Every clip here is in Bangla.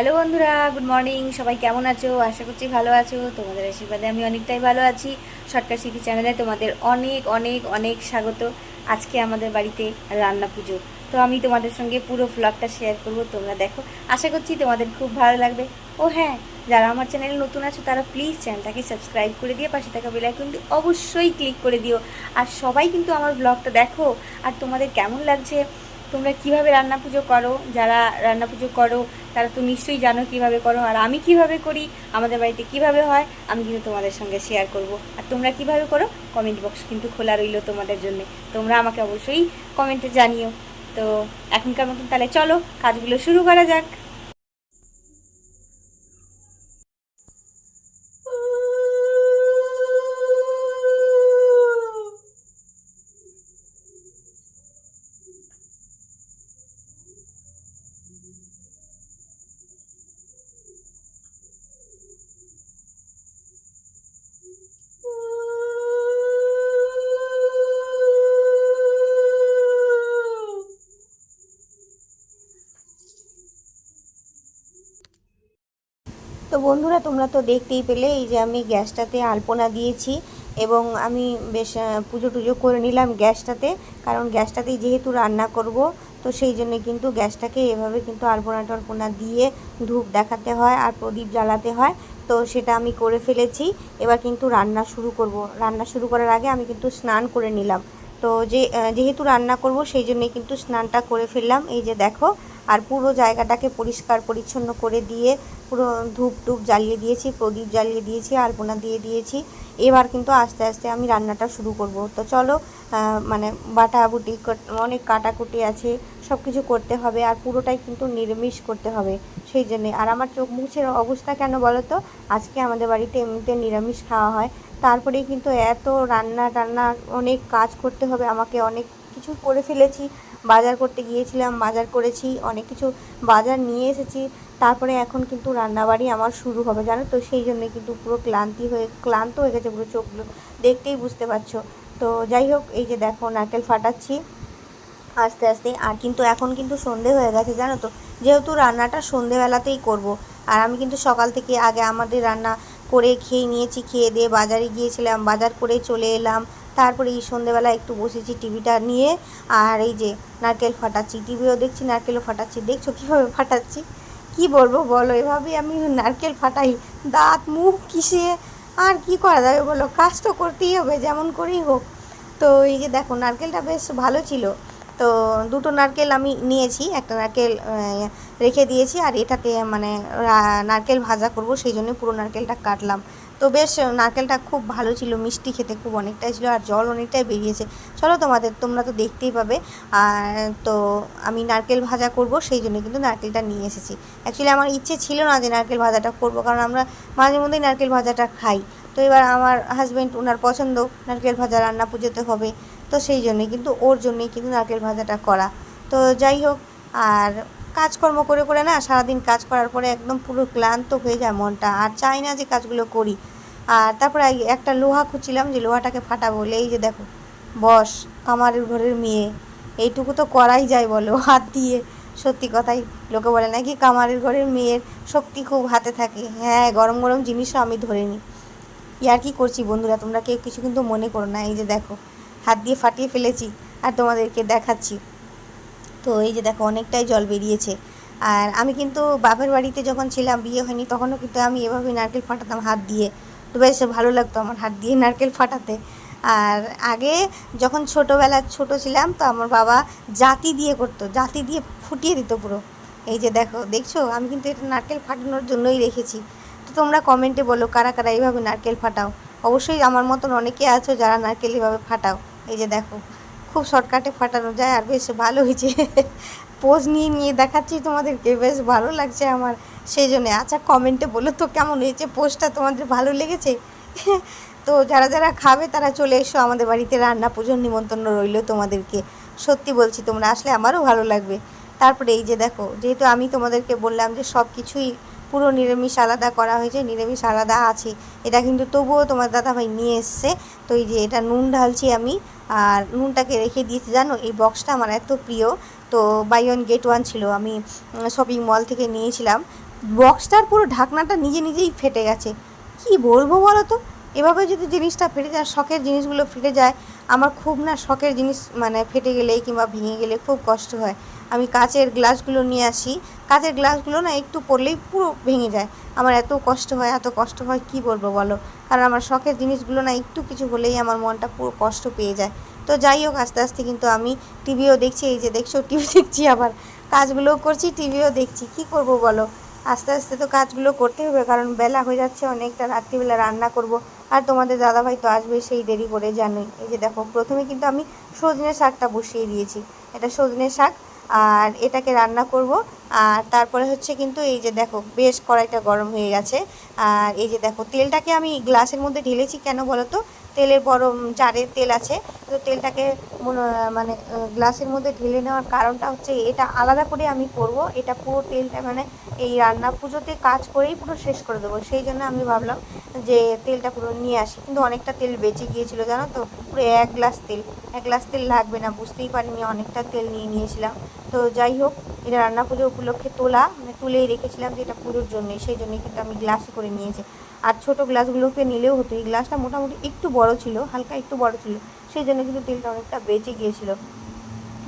হ্যালো বন্ধুরা, গুড মর্নিং। সবাই কেমন আছো? আশা করছি ভালো আছো। তোমাদের আশীর্বাদে আমি অনেকটাই ভালো আছি। শর্টকাট স্মৃতি চ্যানেলে তোমাদের অনেক অনেক অনেক স্বাগত। আজকে আমাদের বাড়িতে রান্না পুজো। তো আমি তোমাদের সঙ্গে পুরো ব্লগটা শেয়ার করব, তোমরা দেখো। আশা করছি তোমাদের খুব ভালো লাগবে। ও হ্যাঁ যারা আমার চ্যানেলে নতুন আছো, তারা প্লিজ চ্যানেলটাকে সাবস্ক্রাইব করে দিয়ে পাশে থাকা বেলাইকনটি অবশ্যই ক্লিক করে দিও। আর সবাই কিন্তু আমার ব্লগটা দেখো। আর তোমাদের কেমন লাগছে? তোমরা কীভাবে রান্না পুজো করো? যারা রান্না পুজো করো, তারা তো নিশ্চয়ই জানো কীভাবে করো। আর আমি কীভাবে করি, আমাদের বাড়িতে কীভাবে হয়, আমি কিন্তু তোমাদের সঙ্গে শেয়ার করব। আর তোমরা কীভাবে করো কমেন্ট বক্স কিন্তু খোলা রইল তোমাদের জন্য। তোমরা আমাকে অবশ্যই কমেন্টে জানিও। তো এখনকার মতন তাহলে চলো, কাজগুলো শুরু করা যাক। বন্ধুরা, তোমরা তো দেখতেই পেলে, এই যে আমি গ্যাসটাতে আলপনা দিয়েছি এবং আমি বেশ পুজো টুজো করে নিলাম গ্যাসটাতে, কারণ গ্যাসটাতেই যেহেতু রান্না করব, তো সেই জন্য কিন্তু গ্যাসটাকে এভাবে কিন্তু আলপনা টলপনা দিয়ে ধূপ দেখাতে হয় আর প্রদীপ জ্বালাতে হয়, তো সেটা আমি করে ফেলেছি। এবার কিন্তু রান্না শুরু করব। রান্না শুরু করার আগে আমি কিন্তু স্নান করে নিলাম। তো যে যেহেতু রান্না করব, সেই জন্যই কিন্তু স্নানটা করে ফেললাম। এই যে দেখো আর পুরো জায়গাটাকে পরিষ্কার পরিচ্ছন্ন করে দিয়ে পুরো ধূপ টুপ জ্বালিয়ে দিয়েছি, প্রদীপ জ্বালিয়ে দিয়েছি, আলপনা দিয়ে দিয়েছি। এবার কিন্তু আস্তে আস্তে আমি রান্নাটা শুরু করব। তো চলো মানে বাটাবুটি কর- অনেক কাটাকুটি আছে সব কিছু করতে হবে আর পুরোটাই কিন্তু নিরামিষ করতে হবে। সেই জন্যে, আর আমার চোখ মুখের অবস্থা কেন বলো তো? আজকে আমাদের বাড়িতে এমনিতে নিরামিষ খাওয়া হয়। তারপরেই কিন্তু এত রান্না টান্না, অনেক কাজ করতে হবে, আমাকে অনেক কিছু করে ফেলেছি। বাজার করতে গিয়েছিলাম, বাজার করেছি, অনেক কিছু বাজার নিয়ে এসেছি। তারপরে এখন কিন্তু রান্নাবাড়ি আমার শুরু হবে, জানো তো? সেই জন্য কিন্তু পুরো ক্লান্তি হয়ে, ক্লান্ত হয়ে গেছে পুরো চোখগুলো দেখতেই বুঝতে পারছ। তো যাই হোক, এই যে দেখো, নারকেল ফাটাচ্ছি আস্তে আস্তে। আর কিন্তু এখন কিন্তু সন্ধে হয়ে গেছে, জানো তো? যেহেতু রান্নাটা সন্ধেবেলাতেই করব। আর আমি কিন্তু সকাল থেকে আগে আমাদের রান্না করে খেয়ে নিয়েছি, খেয়ে দিয়ে বাজারে গিয়েছিলাম, বাজার করে চলে এলাম। তারপরে এই সন্ধেবেলা একটু বসেছি টিভিটা নিয়ে, আর এই যে নারকেল ফাটাচ্ছি, টিভিও দেখছি, নারকেলও ফাটাচ্ছি। দেখছ কীভাবে ফাটাচ্ছি? কি বলব বলো, এভাবেই আমি নারকেল ফাটাই। দাঁত, মুখ কিসে? আর কি করা যাবে বলো? কাজ তো করতেই হবে, যেমন করেই হোক। তো এই যে দেখো, নারকেলটা বেশ ভালো ছিল। তো দুটো নারকেল আমি নিয়েছি, একটা নারকেল রেখে দিয়েছি, আর এটাতে মানে নারকেল ভাজা করব, সেই জন্য পুরো নারকেলটা কাটলাম। তো বেশ নারকেলটা খুব ভালো ছিল, মিষ্টি খেতে খুব অনেকটাই ছিল আর জল অনেকটাই বেরিয়েছে। চলো তোমাদের, তোমরা তো দেখতেই পাবে। আর তো আমি নারকেল ভাজা করব, সেই জন্য কিন্তু নারকেলটা নিয়ে এসেছি। অ্যাকচুয়ালি আমার ইচ্ছে ছিল না যে নারকেল ভাজাটা করব, কারণ আমরা মাঝে মধ্যেই নারকেল ভাজাটা খাই। তো এবার আমার হাজব্যান্ড ওনার পছন্দ, নারকেল ভাজা রান্না পুজোতে হবে। তো সেই জন্যই কিন্তু, ওর জন্যই কিন্তু নারকেল ভাজাটা করা। তো যাই হোক, আর কাজকর্ম করে করে না সারাদিন কাজ করার পরে একদম পুরো ক্লান্ত হয়ে যায় মনটা। আর চাই না যে কাজগুলো করি। আর তারপরে একটা লোহা খুঁজছিলাম যে লোহাটাকে ফাটা বলে। এই যে দেখো, বস কামারের ঘরের মেয়ে। এইটুকু তো করাই যায় বলো, হাত দিয়ে। সত্যি কথাই, লোকে বলে নাকি কামারের ঘরের মেয়ের শক্তি খুব হাতে থাকে। হ্যাঁ গরম গরম জিনিসও আমি ধরে নিই ইয়ার কি করছি বন্ধুরা, তোমরা কেউ কিছু কিন্তু মনে করো না। এই যে দেখো, হাত দিয়ে ফাটিয়ে ফেলেছি আর তোমাদেরকে দেখাচ্ছি। তো এই যে দেখো অনেকটাই জল বেরিয়েছে। আর আমি কিন্তু বাপের বাড়িতে যখন ছিলাম, বিয়ে হয়নি, তখনও কিন্তু আমি এভাবেই নারকেল ফাটাতাম হাত দিয়ে। তো বেশ ভালো লাগতো আমার হাত দিয়ে নারকেল ফাটাতে। আর আগে যখন ছোটোবেলা ছোট ছিলাম, তো আমার বাবা জাতি দিয়ে করতো, জাতি দিয়ে ফুটিয়ে দিত পুরো। এই যে দেখো, দেখছ? আমি কিন্তু এটা নারকেল ফাটানোর জন্যই রেখেছি। তো তোমরা কমেন্টে বলো কারা কারা এইভাবে নারকেল ফাটাও। অবশ্যই আমার মতন অনেকে আছো যারা নারকেল এভাবে ফাটাও। এই যে দেখো। খুব শর্টকাটে ফাটানো যায় আর বেশ ভালো হয়েছে। পোজ নিয়ে নিয়ে দেখাচ্ছি তোমাদেরকে, বেশ ভালো লাগছে আমার। সেই জন্যে আচ্ছা কমেন্টে বলো তো কেমন হয়েছে পোস্টটা তোমাদের ভালো লেগেছে? তো যারা যারা খাবে তারা চলে এসো আমাদের বাড়িতে রান্না পুজোর নিমন্ত্রণ রইল তোমাদেরকে। সত্যি বলছি, তোমরা আসলে আমারও ভালো লাগবে। তারপরে এই যে দেখো, যেহেতু আমি তোমাদেরকে বললাম যে সব কিছুই পুরো নিরামিষ আলাদা করা হয়েছে, নিরামিষ আলাদা আছে। এটা কিন্তু তবুও তোমার দাদাভাই নিয়ে এসছে। তো এই যে এটা নুন ঢালছি আমি, আর নুনটাকে রেখে দিয়েছি, জানো? এই বক্সটা আমার এত প্রিয়। তো বাই ওয়ান গেট ওয়ান ছিল, আমি শপিং মল থেকে নিয়েছিলাম। বক্সটার পুরো ঢাকনাটা নিজে নিজেই ফেটে গেছে। কি বলব বলো তো? এভাবে যদি জিনিসটা ফেটে যায়, শখের জিনিসগুলো ফেটে যায়, আমার খুব না শখের জিনিস মানে ফেটে গেলে কিংবা ভেঙে গেলে খুব কষ্ট হয়। আমি কাচের গ্লাসগুলো নিয়ে আসি। কাচের গ্লাসগুলো না একটু পড়লেই পুরো ভেঙে যায়। আমার এত কষ্ট হয়, এত কষ্ট হয়, কি বলব বলো? কারণ আমার শখের জিনিসগুলো না একটু কিছু হলেই আমার মনটা পুরো কষ্ট পেয়ে যায়। তো যাই হোক, আস্তে আস্তে কিন্তু আমি টিভিও দেখছি, এই যে দেখছ, টিভি দেখছি আবার। কাজগুলোও করছি, টিভিও দেখছি, কি করব বলো? আস্তে আস্তে তো কাজগুলো করতে হবে, কারণ বেলা হয়ে যাচ্ছে অনেকটা, রাত্রিবেলা রান্না করব। আর তোমাদের দাদাভাই তো আসবে, সেই দেরি করে জানোই। এই যে দেখো, প্রথমে কিন্তু আমি সজনে শাকটা বসিয়ে দিয়েছি। এটা সজনে শাক, আর এটাকে রান্না করব। আর তারপরে হচ্ছে কিন্তু এই যে দেখো, বেশ কড়াইটা গরম হয়ে গেছে। আর এই যে দেখো, তেলটাকে আমি গ্লাসের মধ্যে ঢেলেছি কেন বলো তো? তেলের বড় জারে তেল আছে, তো তেলটাকে মনে- গ্লাসের মধ্যে ঢেলে নেওয়ার কারণটা হচ্ছে এটা আলাদা করে আমি করব। এটা পুরো তেলটা মানে এই রান্না পুজোতে কাজ করেই পুরো শেষ করে দেবো। সেই জন্য আমি ভাবলাম যে তেলটা পুরো নিয়ে আসি। কিন্তু অনেকটা তেল বেঁচে গিয়েছিল, জানো তো? পুরো এক গ্লাস তেল, এক গ্লাস তেল লাগবে না, বুঝতেই পারিনি অনেকটা তেল নিয়ে নিয়েছিলাম। তো যাই হোক, এটা রান্না পুজো উপলক্ষে তোলা মানে তুলেই রেখেছিলাম যে এটা পুজোর জন্যই, সেই জন্যই কিন্তু আমি গ্লাসে করে নিয়েছি। আর ছোটো গ্লাসগুলোকে নিলেও হতো, এই গ্লাসটা মোটামুটি একটু বড় ছিল, হালকা একটু বড় ছিল, সেই জন্য কিন্তু তেলটা অনেকটা বেঁচে গিয়েছিল।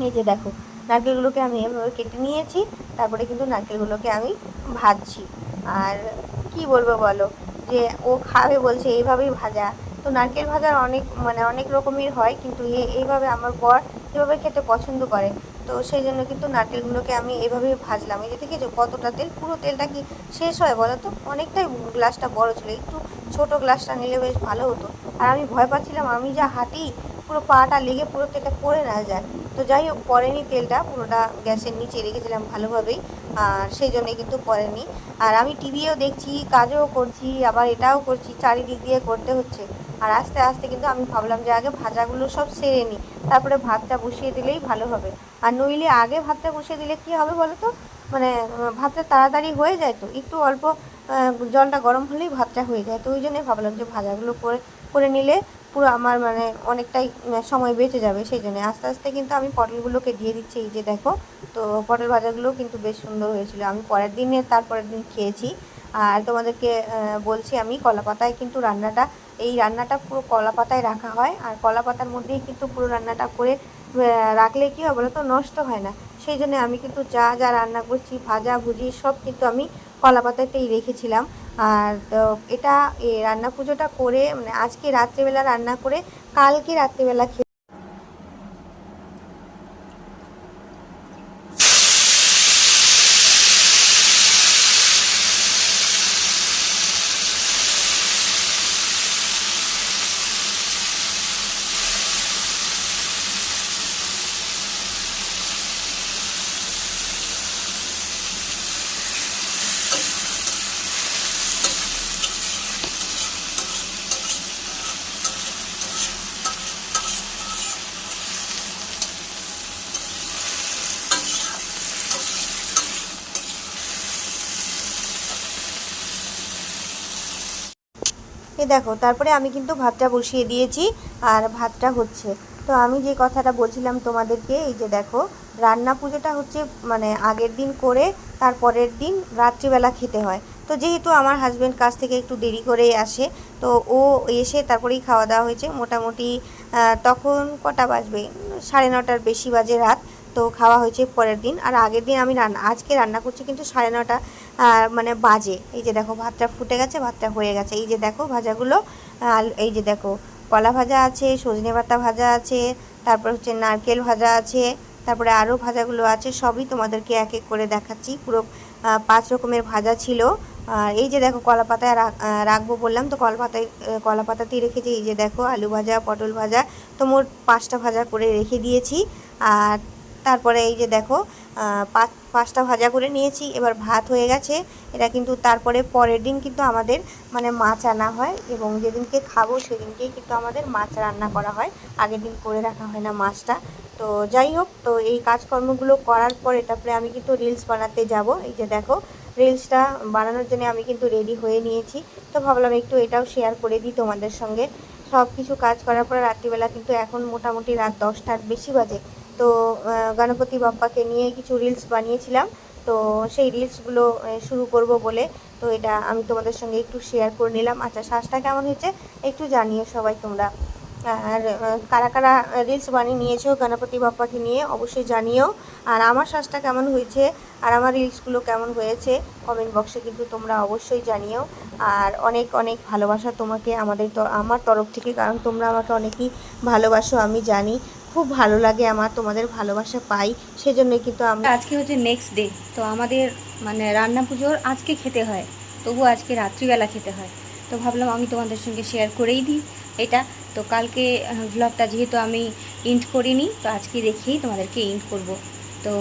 এই যে দেখো, নারকেলগুলোকে আমি এভাবে কেটে নিয়েছি, তারপরে কিন্তু নারকেলগুলোকে আমি ভাজছি। আর কি বলব বলো, যে ও খাবে বলছে, এইভাবেই ভাজা। তো নারকেল ভাজার অনেক মানে অনেক রকমের হয়, কিন্তু এইভাবে আমার বর এভাবে খেতে পছন্দ করে। তো সেই জন্য কিন্তু নারকেলগুলোকে আমি এভাবে ভাজলাম। এই যে দেখেছ কতটা তেল, পুরো তেলটা কি শেষ হয় বলো তো? অনেকটাই গ্লাসটা বড় ছিল, একটু ছোট গ্লাসটা নিলে বেশ ভালো হতো। আর আমি ভয় পাচ্ছিলাম, আমি যা হাঁটি, পুরো পাটা লেগে পুরো তেলটা পড়ে না যায়। তো যাই হোক পড়েনি তেলটা, পুরোটা গ্যাসের নিচে রেখেছিলাম ভালোভাবেই, আর সেই জন্যে কিন্তু পড়েনি আর আমি টিভিও দেখছি, কাজও করছি, আবার এটাও করছি, চারিদিক দিয়ে করতে হচ্ছে। আর আস্তে আস্তে কিন্তু আমি ভাবলাম যে আগে ভাজাগুলো সব সেরে নিই। তারপরে ভাতটা বসিয়ে দিলেই ভালো হবে। আর নইলে আগে ভাতটা বসিয়ে দিলে কি হবে বলো তো মানে ভাতটা তাড়াতাড়ি হয়ে যায় তো। একটু অল্প জলটা গরম হলেই ভাতটা হয়ে যায়। তো ওই জন্যই ভাবলাম যে ভাজাগুলো করে করে নিলে পুরো আমার মানে অনেকটাই সময় বেঁচে যাবে। সেই জন্য আস্তে আস্তে কিন্তু আমি পটলগুলোকে দিয়ে দিচ্ছি। এই যে দেখো, তো পটল ভাজাগুলোও কিন্তু বেশ সুন্দর হয়েছিল। আমি পরের দিনে, তারপরের দিন খেয়েছি। আর তোমাদেরকে বলছি আমি কলা পাতায় কিন্তু রান্নাটা এই রান্নাটা পুরো কলা পাতায় রাখা হয়। আর কলা পাতার মধ্যেই কিন্তু পুরো রান্নাটা করে রাখলে কী হয় বলো তো নষ্ট হয় না। সেই জন্য আমি কিন্তু যা যা রান্না করছি, ভাজা, ভুজি, সব কিন্তু আমি কলা পাতাতেই রেখেছিলাম। আর এটা রান্না পুজোটা করে মানে আজকে রাত্রেবেলা রান্না করে, কালকে রাত্রেবেলা দেখো, তারপরে আমি কিন্তু ভাতটা বসিয়ে দিয়েছি আর ভাতটা হচ্ছে। তো আমি যে কথাটা বলছিলাম তোমাদেরকে, এই যে দেখো, রান্না পুজোটা হচ্ছে মানে আগের দিন করে তারপরের দিন রাত্রিবেলা খেতে হয়। তো যেহেতু আমার হাজব্যান্ড কাছ থেকে একটু দেরি করেই আসে, তো ও এসে তারপরেই খাওয়া দাওয়া হয়েছে। মোটামুটি তখন কটা বাজবে? সাড়ে নটার বেশি বাজে রাত। তো খাওয়া হয়েছে পরের দিন। আর আগের দিন আমি রান্না, আজকে রান্না করছি কিন্তু সাড়ে নটা। আহ, মানে বাজে। এই যে দেখো ভাতটা ফুটে গেছে ভাতটা হয়ে গেছে। এই যে দেখো ভাজাগুলো আর এই যে দেখো কলা ভাজা আছে সজনে পাতা ভাজা আছে তারপর হচ্ছে নারকেল ভাজা আছে তারপরে আরও ভাজাগুলো আছে সবই তোমাদেরকে এক এক করে দেখাচ্ছি। পুরো পাঁচ রকমের ভাজা ছিল। আর এই যে দেখো কলা পাতায় রাখব বললাম তো কলা পাতায় কলা পাতাতেই রেখেছি। এই যে দেখো আলু ভাজা পটল ভাজা তো মোট পাঁচটা ভাজা করে রেখে দিয়েছি। আর তারপরে এই যে দেখো পাঁচ পাঁচটা ভাজা করে নিয়েছি, এবার ভাত হয়ে গেছে। এটা কিন্তু তারপরে পরের দিন কিন্তু আমাদের মানে মাছ আনা হয় এবং যেদিনকে খাব সেদিনকেই কিন্তু আমাদের মাছ রান্না করা হয়। আগের দিন করে রাখা হয় না মাছটা। তো যাই হোক, তো এই কাজকর্মগুলো করার পরে তারপরে আমি কিন্তু রিলস বানাতে যাব। এই যে দেখো, রিলসটা বানানোর জন্য আমি কিন্তু রেডি হয়ে নিয়েছি। তো ভাবলাম একটু এটাও শেয়ার করে দিই তোমাদের সঙ্গে। সব কিছু কাজ করার পরে রাত্রিবেলা কিন্তু এখন মোটামুটি রাত দশটার বেশি বাজে। তো গণপতি বাপ্পাকে নিয়ে কিছু রিলস বানিয়েছিলাম। তো সেই রিলসগুলো শুরু করব বলে। তো এটা আমি তোমাদের সঙ্গে একটু শেয়ার করে নিলাম। আচ্ছা শ্বাসটা কেমন হয়েছে? একটু জানিও সবাই তোমরা। আর কারা কারা রিলস বানিয়ে নিয়েছো গণপতি বাপ্পাকে নিয়ে অবশ্যই জানিও। আর আমার শ্বাসটা কেমন হয়েছে? আর আমার রিলসগুলো কেমন হয়েছে? কমেন্ট বক্সে কিন্তু তোমরা অবশ্যই জানিও। আর অনেক অনেক ভালোবাসা তোমাকে আমাদের আমার তরফ থেকে, কারণ তোমরা আমাকে অনেকই ভালোবাসো, আমি জানি। খুব ভালো লাগে আমার তোমাদের ভালোবাসা পাই সেজন্যই কিন্তু আমি আজকে হচ্ছে নেক্সট ডে তো আমাদের মানে রান্না পুজোর আজকে খেতে হয় তবু আজকে রাত্রিবেলা খেতে হয়। তো ভাবলাম আমি তোমাদের সঙ্গে শেয়ার করেই দিই এটা। তো কালকে ব্লগটা যেহেতু আমি ইন্ট করিনি তো আজকে দেখেই তোমাদেরকে ইন্ট করব। তো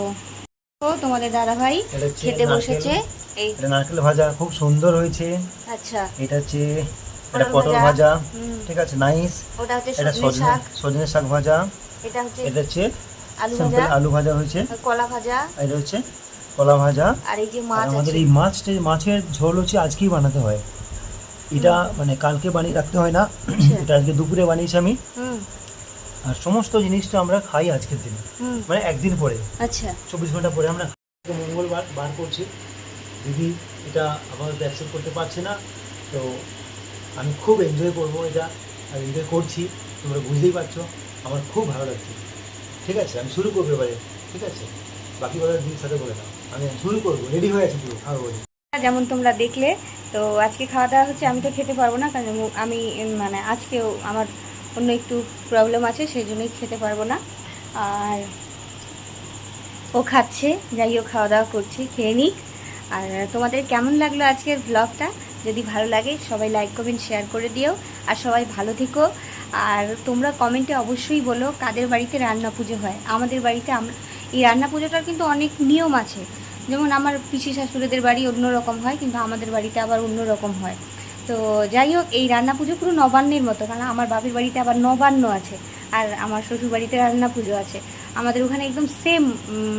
তো তোমাদের দাদাভাই এটা হচ্ছে খেতে বসেছে এই এটা নারকেল ভাজা খুব সুন্দর হয়েছে। আচ্ছা। এটা হচ্ছে এটা পটল ভাজা। ঠিক আছে নাইস ওটা হচ্ছে সজনে শাক। সজনে শাক ভাজা। এটা হচ্ছে এটা হচ্ছে আলু ভাজা। আলু ভাজা হয়েছে। কলা ভাজা। এটা হচ্ছে কলা ভাজা। আর এই যে মাছ আমাদের এই মাছটা মাছের ঝোল হচ্ছে আজকেই বানাতে হয়। এটা মানে কালকে বানিয়ে রাখতে হয় না। আচ্ছা। এটা আজকে দুপুরে বানিয়েছি আমি। আর সমস্ত জিনিসটা আমরা খাই আজকের দিনে। মানে একদিন পরে। আচ্ছা। চব্বিশ ঘণ্টা পরে আমরা মঙ্গলবার বার করছি। দিদি এটা আমাদের অ্যাকসেপ্ট করতে পারছে না। তো আমি খুব এনজয় করব এটা। আর এনজয় করছি। তোমরা বুঝতেই পারছ। আমার খুব ভালো লাগছে। ঠিক আছে, আমি শুরু করব এবারে। ঠিক আছে? বাকি কথা দিদির সাথে বলে দাও আমি শুরু করব, রেডি হয়ে আছি খাব বলে। যেমন তোমরা দেখলে, তো আজকে খাওয়া দাওয়া হচ্ছে আমি তো খেতে পারব না, কারণ আমি মানে আজকেও আমার অন্য একটু প্রবলেম আছে, সেই জন্যই খেতে পারব না। আর ও খাচ্ছে, যাই হোক, খাওয়া দাওয়া করছে, খেয়ে নিক। আর তোমাদের কেমন লাগল আজকের ব্লগটা যদি ভালো লাগে, সবাই লাইক কমেন্ট শেয়ার করে দিও। আর সবাই ভালো থেকো। আর তোমরা কমেন্টে অবশ্যই বলো কাদের বাড়িতে রান্না পুজো হয়। আমাদের বাড়িতে আমরা এই রান্না পুজোটার কিন্তু অনেক নিয়ম আছে। যেমন আমার পিসি শাশুড়িদের বাড়ি অন্যরকম হয়, কিন্তু আমাদের বাড়িতে আবার অন্যরকম হয়। তো যাই হোক, এই রান্না পুজো পুরো নবান্নের মতো, কারণ আমার বাপের বাড়িতে আবার নবান্ন আছে আর আমার শ্বশুর বাড়িতে রান্না পুজো আছে। আমাদের ওখানে একদম সেম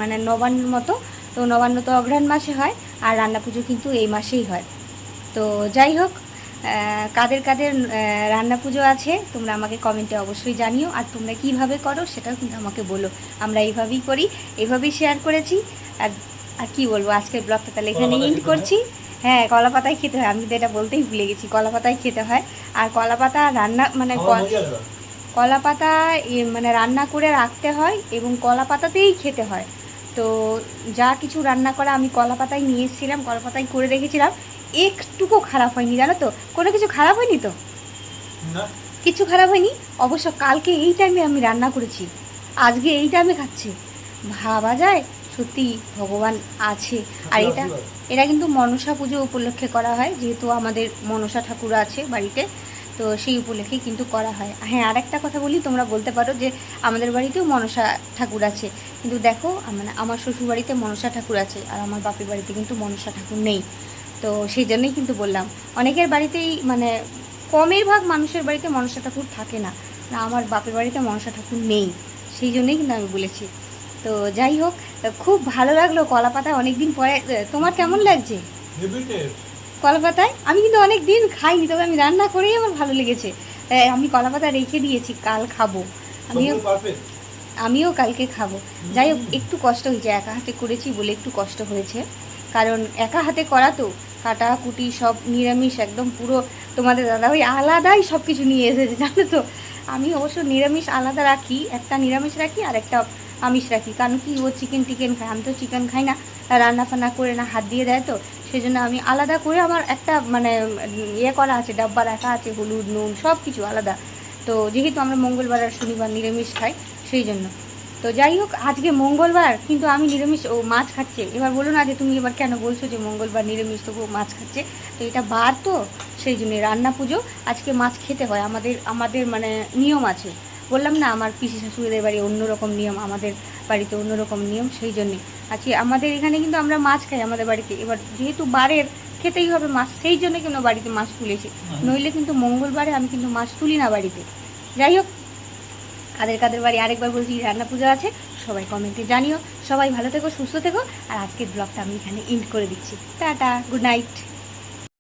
মানে নবান্নের মতো। তো নবান্ন তো অঘ্রাণ মাসে হয় আর রান্না পুজো কিন্তু এই মাসেই হয়। তো যাই হোক কাদের কাদের রান্না পুজো আছে তোমরা আমাকে কমেন্টে অবশ্যই জানিও। আর তোমরা কীভাবে করো সেটাও কিন্তু আমাকে বলো। আমরা এইভাবেই করি এইভাবেই শেয়ার করেছি। আর আর কি বলব আজকের ব্লগটা তাহলে এখানে ইন্ড করছি। হ্যাঁ কলা পাতায় খেতে হয় আমি তো এটা বলতেই ভুলে গেছি কলা পাতায় খেতে হয়। আর কলা পাতা রান্না মানে। কলা পাতা মানে রান্না করে রাখতে হয় এবং কলা পাতাতেই খেতে হয়। তো যা কিছু রান্না করা আমি কলা পাতায় নিয়ে এসেছিলাম কলা পাতায় করে রেখেছিলাম। একটুকু খারাপ হয়নি জানো তো? কোনো কিছু খারাপ হয়নি তো? কিছু খারাপ হয়নি? অবশ্য কালকে এই টাইমে আমি রান্না করেছি। আজকে এই টাইমে খাচ্ছি। ভাবা যায় সত্যি ভগবান আছে। আর এটা এটা কিন্তু মনসা পুজো উপলক্ষে করা হয় যেহেতু আমাদের মনসা ঠাকুর আছে বাড়িতে তো সেই উপলক্ষে কিন্তু করা হয়। হ্যাঁ আর একটা কথা বলি তোমরা বলতে পারো যে আমাদের বাড়িতেও মনসা ঠাকুর আছে। কিন্তু দেখো মানে আমার শ্বশুর বাড়িতে মনসা ঠাকুর আছে আর আমার বাপের বাড়িতে কিন্তু মনসা ঠাকুর নেই। তো সেই জন্যই কিন্তু বললাম। অনেকের বাড়িতেই মানে কমের ভাগ মানুষের বাড়িতে মনসা ঠাকুর থাকে না। না আমার বাপের বাড়িতে মনসা ঠাকুর নেই। সেই জন্যই কিন্তু আমি বলেছি। তো যাই হোক খুব ভালো লাগল কলা পাতা অনেকদিন পরে। তোমার কেমন লাগছে? কলা পাতায় আমি কিন্তু অনেক দিন খাইনি তবে আমি রান্না করেই আমার ভালো লেগেছে। আমি কলা পাতা রেখে দিয়েছি কাল খাব। আমিও আমিও কালকে খাব। যাই হোক একটু কষ্ট হয়েছে একা হাতে করেছি বলে একটু কষ্ট হয়েছে। কারণ একা হাতে করা তো কাটা, কুটি সব নিরামিষ, একদম পুরো তোমাদের দাদা ওই আলাদাই সব কিছু নিয়ে এসেছে, জানো তো? আমি অবশ্য নিরামিষ আলাদা রাখি, একটা নিরামিষ রাখি আর একটা আমিষ রাখি। কারণ কি, ও চিকেন টিকেন খায়, আমি তো চিকেন খাই না রান্না ফান্না করে না, হাত দিয়ে দেয় তো সেই জন্য আমি আলাদা করে আমার একটা মানে ইয়ে করা আছে, ডাব্বা রাখা আছে, হলুদ, নুন সব কিছু আলাদা। তো যেহেতু আমরা মঙ্গলবার আর শনিবার নিরামিষ খাই, সেই জন্য। তো যাই হোক আজকে মঙ্গলবার কিন্তু আমি নিরামিষ ও মাছ খাচ্ছে। এবার বলো না যে তুমি এবার কেন বলছো যে মঙ্গলবার নিরামিষ তবু মাছ খাচ্ছে? তো এটা বার তো সেই জন্যে রান্না পুজো আজকে মাছ খেতে হয়। আমাদের আমাদের মানে নিয়ম আছে। বললাম না আমার পিসি শাশুড়িদের বাড়ি অন্যরকম নিয়ম আমাদের বাড়িতে অন্যরকম নিয়ম সেই জন্যে। আজকে আমাদের এখানে কিন্তু আমরা মাছ খাই আমাদের বাড়িতে। এবার যেহেতু বারের খেতেই হবে মাছ সেই জন্য কিন্তু বাড়িতে মাছ তুলেছি? নইলে কিন্তু মঙ্গলবারে আমি কিন্তু মাছ তুলি না বাড়িতে। যাই হোক কাদের কাদের বাড়ি আরেকবার বলছি, রান্না পুজো আছে, সবাই কমেন্টে জানিও। সবাই ভালো থেকো, সুস্থ থেকো। আর আজকের ব্লগটা আমি এখানে ইন্ড করে দিচ্ছি। Tata good night